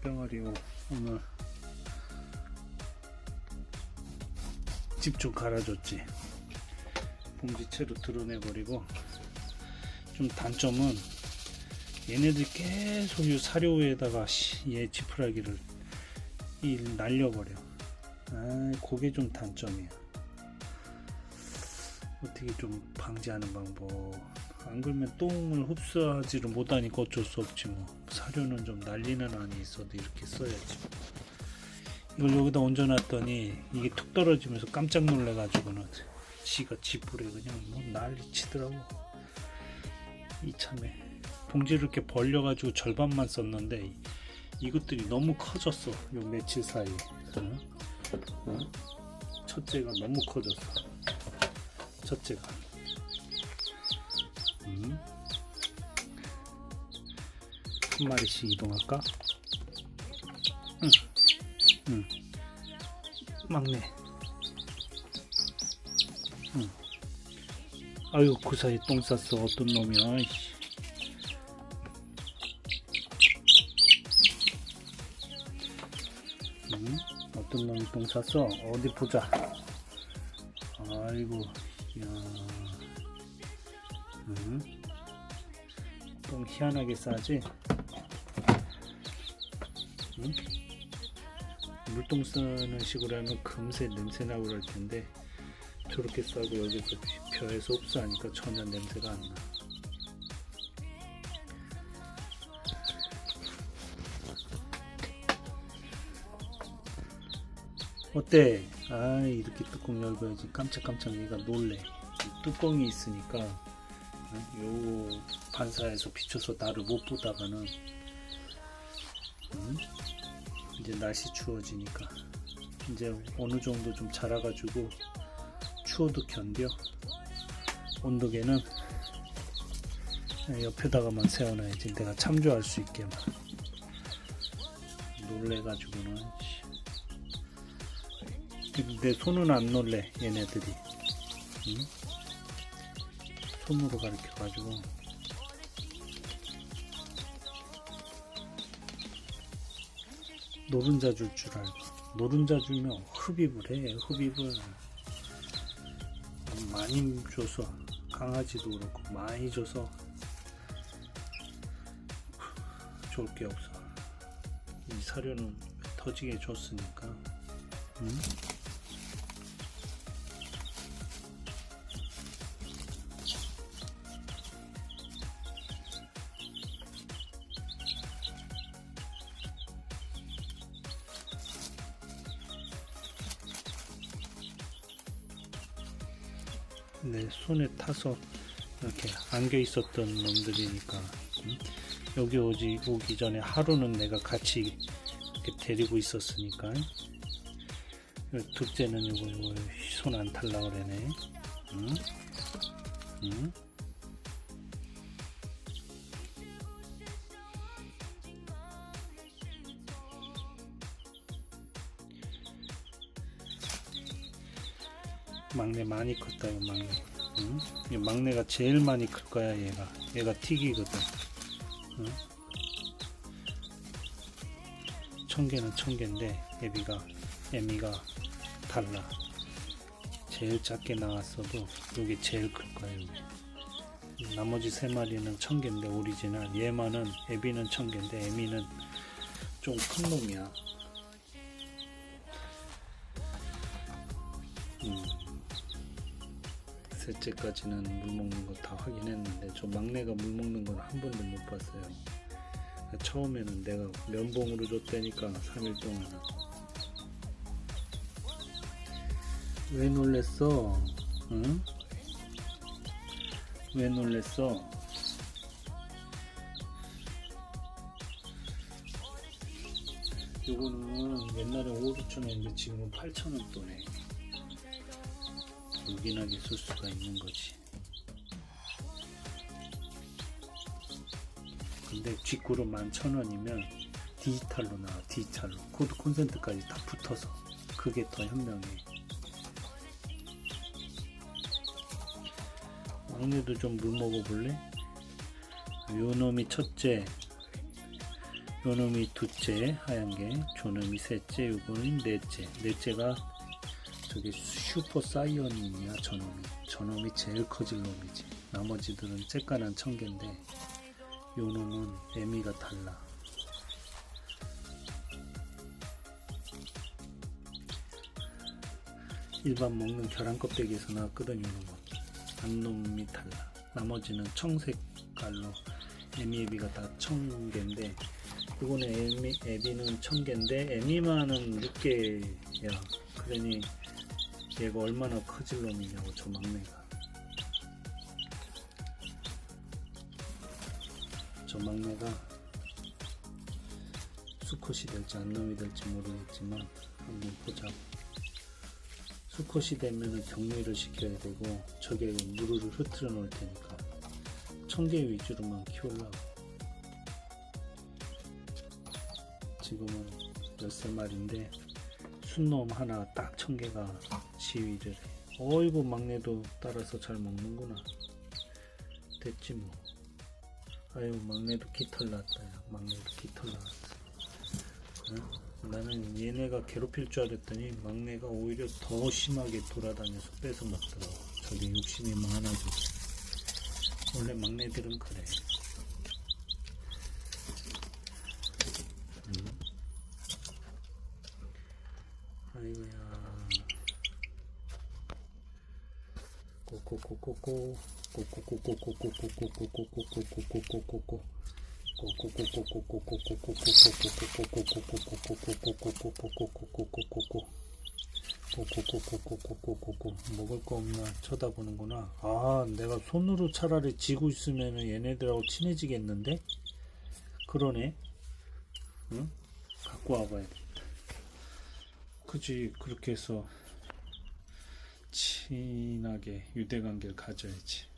병아리 오- 오늘 집 좀 갈아줬지. 봉지채로 드러내버리고. 좀 단점은 얘네들 계속 이 사료에다가 씨, 얘 지푸라기를 이 날려버려. 아 그게 좀 단점이야. 어떻게 좀 방지하는 방법 안 그러면 똥을 흡수하지를 못하니까 어쩔 수 없지 뭐. 사료는 좀 날리는 안이 있어도 이렇게 써야지 이걸 여기다 얹어놨더니 이게 툭 떨어지면서 깜짝 놀래가지고는 지가 지불에 그냥 뭐 난리 치더라고. 이참에 봉지를 이렇게 벌려가지고 절반만 썼는데 이- 이것들이 너무 커졌어 요 며칠 사이에 응? 응? 첫째가 너무 커졌어. 첫째가 한 마리씩 이동할까? 응. 응. 막내. 응. 아유, 그 사이 똥 쌌어. 어떤 놈이야. 이씨. 응? 어떤 놈이 똥 쌌어? 어디 보자. 아이고, 야. 응? 똥 희한하게 싸지? 응? 물똥 싸는 식으로 하면 금세 냄새 나고 그럴 텐데 저렇게 싸고 여기서 벼에서 흡수하니까 전혀 냄새가 안 나. 어때? 아 이렇게 뚜껑 열어야지 깜짝깜짝 얘가 놀래. 이 뚜껑이 있으니까 요 반사에서 비춰서 나를 못 보다가는 음? 이제 날씨 추워지니까 이제 어느 정도 좀 자라가지고 추워도 견뎌 온도계는 옆에다가만 세워놔야지 내가 참조할 수 있게만 놀래가지고는 씨. 내 손은 안 놀래 얘네들이 응? 손으로 가르쳐가지고 노른자 줄 줄 알고. 노른자 주면 흡입을 해 흡입을. 많이 줘서 강아지도 그렇고 많이 줘서 좋을 게 없어. 이 사료는 터지게 줬으니까. 응? 내 손에 타서 이렇게 안겨 있었던 놈들이니까 응? 여기 오지 오기 전에 하루는 내가 같이 데리고 있었으니까 둘째는 이거 이거 손 안 탈라 그러네 응? 응? 막내 많이 컸다 이 막내. 응? 이 막내가 제일 많이 클 거야 얘가. 얘가 튀기거든. 응? 청개는 청개인데 애비가 애미가 달라. 제일 작게 나왔어도 여기 제일 클 거야 여기. 나머지 세 마리는 청개인데 오리지널. 얘만은 애비는 청개인데 애미는 좀 큰 놈이야 셋째까지는 물 먹는 거 다 확인했는데 저 막내가 물 먹는 건 한 번도 못 봤어요. 처음에는 내가 면봉으로 줬다니까 3일 동안 왜 놀랬어? 응? 왜 놀랬어? 요거는 옛날에 5, 6천원인데 지금은 8천원 또네. 요긴하게 쓸 수가 있는 거지. 근데 뒷구로 11,000원이면 디지털로 나와 디지털로 코드 콘센트까지 다 붙어서 그게 더 현명해 막내도 좀 물 먹어볼래? 요 놈이 첫째 요놈이 둘째 하얀 게 조놈이 셋째 요거는 넷째 넷째가 저기 슈퍼 사이언이냐 저놈이. 저놈이 제일 커질 놈이지. 나머지들은 쬐깐한 청개인데 요놈은 애미가 달라. 일반 먹는 계란 껍데기에서 나왔거든 요놈은. 안놈이 달라. 나머지는 청색깔로 애미 애비가 다 청개인데 이거는 애미, 애비는 청개인데 애미만은 6개야. 그러니 얘가 얼마나 커질 놈이냐고 저 막내가. 저 막내가 수컷이 될지 안놈이 될지 모르겠지만 한번 보자고. 수컷이 되면은 격리를 시켜야 되고 저게 무르를 흐트러 놓을 테니까 청개 위주로만 키우려고. 지금은 13마리인데 순놈 하나 딱 청개가 시위를 해. 어이구 막내도 따라서 잘 먹는구나. 됐지 뭐. 아유 막내도 깃털 났다 야. 막내도 깃털 나왔어. 응? 나는 얘네가 괴롭힐 줄 알았더니 막내가 오히려 더 심하게 돌아다녀서 뺏어 먹더라고. 저게 욕심이 많아지고. 원래 막내들은 그래 응? 아이고야 꼬꼬꼬꼬꼬 꼬꼬꼬꼬꼬꼬꼬꼬꼬꼬꼬꼬꼬꼬꼬꼬 먹을 거 없나 쳐다보는구나. 아, 내가 손으로 차라리 쥐고 있으면 얘네들하고 친해지겠는데? 그러네. 응? 갖고 와봐야겠다. 그지, 그렇게 해서 친하게 유대관계를 가져야지.